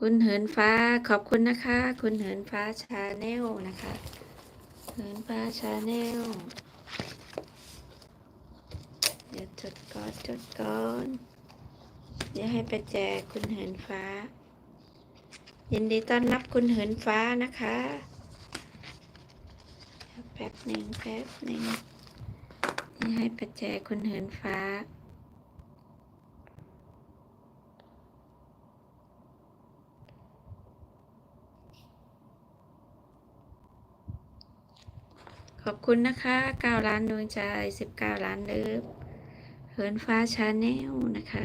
คุณเหินฟ้าขอบคุณนะคะ คุณเหินฟ้าชาแนลนะคะ เหินฟ้าชาแนลเดี๋ยวจดก่อนจดก่อนเดี๋ยวให้ไปแจกคุณเหินฟ้า ยินดีต้อนรับคุณเหินฟ้านะคะแป๊บหนึ่งแป๊บหนึ่งนี่ให้ไปแจกคุณเหินฟ้า ขอบคุณนะคะ 9 ล้านดวงใจ 19 ล้านเลิฟเหินฟ้าชาแนลนะคะ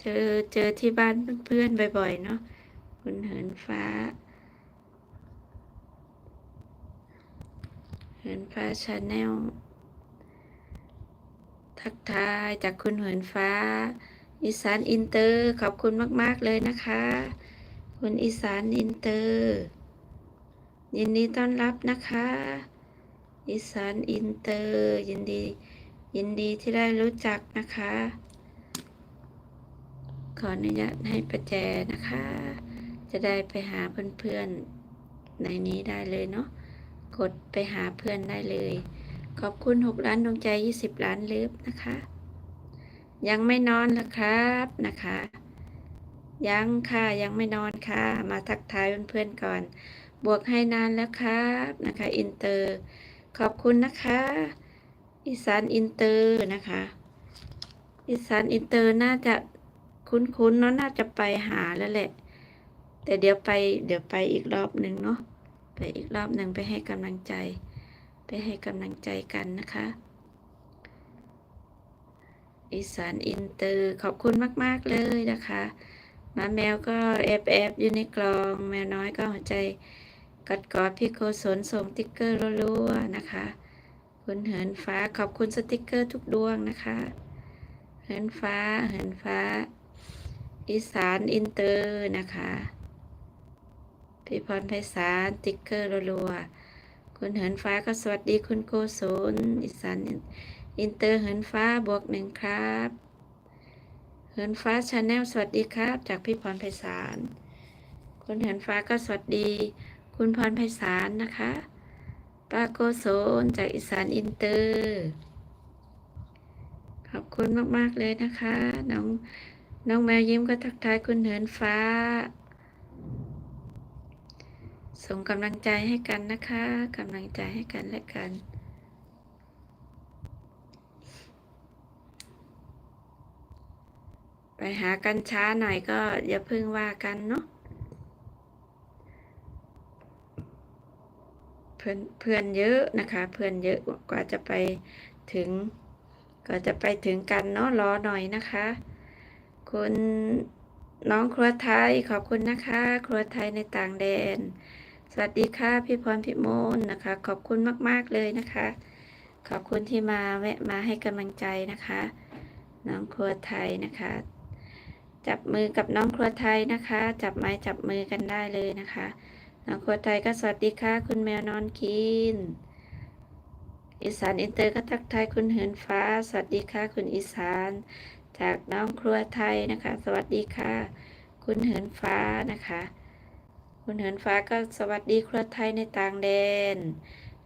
เจอเจอที่บ้านเพื่อนๆบ่อยๆ เนาะคุณเหินฟ้า เหินฟ้าชาแนลทักทายจากคุณเหินฟ้า อีสานอินเตอร์ขอบคุณมาก ๆ เลยนะคะ คุณอีสานอินเตอร์ ยินดีต้อนรับนะคะ อีสานอินเตอร์ ยินดี ยินดีที่ได้รู้จักนะคะ ขออนุญาตให้ประแจนะคะ จะได้ไปหาเพื่อนๆในนี้ได้เลยเนาะ กดไปหาเพื่อนได้เลย ขอบคุณ 6 ล้านดวงใจ 20 ล้านเลิฟนะคะ ยังไม่นอนเหรอครับนะคะ ยังค่ะยังไม่นอนค่ะ มาทักทายเพื่อนๆก่อน บวกให้นานแล้วครับนะคะ อินเตอร์ ขอบคุณนะคะ อีสานอินเตอร์นะคะ อีสานอินเตอร์น่าจะคุ้นๆเนาะน่าจะไปหาแล้วแหละ แต่เดี๋ยวไปเดี๋ยวไปอีกรอบหนึ่งเนาะไปอีกรอบหนึ่งไปให้กำลังใจ ไปให้กำลังใจกันนะคะอีสานอินเตอร์ขอบคุณมาก ๆ เลยนะคะ หมาแมวก็แอบแอบอยู่ในกลอง แมวน้อยก็หัวใจกอดกอดพี่โกศลส่งติ๊กเกอร์รัวๆนะคะ คุณเหินฟ้าขอบคุณสติ๊กเกอร์ทุกดวงนะคะ เหินฟ้าเหินฟ้า อีสานอินเตอร์นะคะพี่พรไพศาลติ๊กเกอร์รัวๆคุณเหินฟ้าก็สวัสดีคุณโกศลอีสานอินเตอร์เหินฟ้าบวกหนึ่งครับ หินฟ้าชาแนลสวัสดีครับ จากพี่พรไพศาลคุณเหินฟ้าก็สวัสดี คุณพรไพศาลนะคะป้าโกโซนจากอีสานอินเตอร์ขอบคุณมาก ๆ เลยนะคะ น้องน้องแมวยิ้มก็ทักทายคุณเหินฟ้า ส่งกำลังใจให้กันนะคะกำลังใจให้กันและกัน ไปหากันช้าหน่อยก็อย่าเพิ่งว่ากันเนาะเพื่อนเพื่อนเยอะนะคะ เพื่อนเยอะกว่าจะไปถึงก็จะไปถึงกันเนาะรอหน่อยนะคะ คุณน้องครัวไทยขอบคุณนะคะ ครัวไทยในต่างแดน สวัสดีค่ะพี่พรพิมลนะคะ ขอบคุณมากๆเลยนะคะ ขอบคุณที่มาแวะมาให้กำลังใจนะคะ น้องครัวไทยนะคะ จับมือกับน้องครัวไทยนะคะ จับไม้จับมือกันได้เลยนะคะ น้องครัวไทยก็สวัสดีค่ะ คุณแมวนอนกิน อีสานอินเตอร์ก็ทักทายคุณเหินฟ้า สวัสดีค่ะ คุณอีสาน จากน้องครัวไทยนะคะ สวัสดีค่ะ คุณเหินฟ้านะคะ คุณเหินฟ้าก็สวัสดีครัวไทยในต่างแดน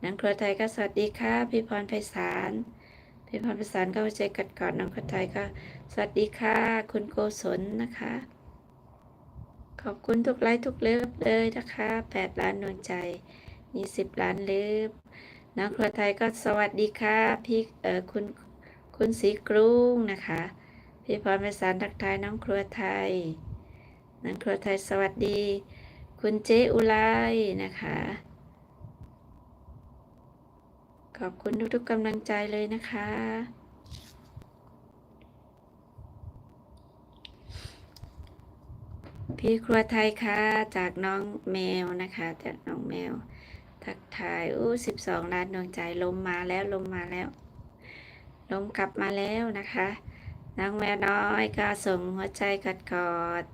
น้องครัวไทยก็สวัสดีค่ะพี่พรไพศาลพี่พรไพศาลก็ใจกัดกอดน้องครัวไทยก็ สวัสดีค่ะ คุณโกศลนะคะ ขอบคุณทุกไลค์ทุกเลิฟเลยนะคะ 8 ล้านดวงใจ 20 ล้านเลิฟน้องครัวไทยก็สวัสดีค่ะ พี่เออคุณคุณสีกรุงนะคะ พี่พรไพศาลทักทายน้องครัวไทย น้องครัวไทยสวัสดี คุณเจอุไลนะคะ ขอบคุณทุกๆกำลังใจเลยนะคะ พี่ครัวไทยค่ะ จากน้องแมวนะคะ จากน้องแมว ทักทายอู้สิบสองล้านดวงใจลมมาแล้วลมมาแล้ว ลมกลับมาแล้วนะคะ น้องแมวน้อยก็ส่งหัวใจกอดกอด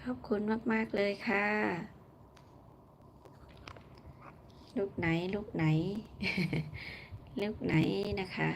ขอบคุณมาก ๆ เลยค่ะ ลูกไหน ลูกไหน ลูกไหนนะคะ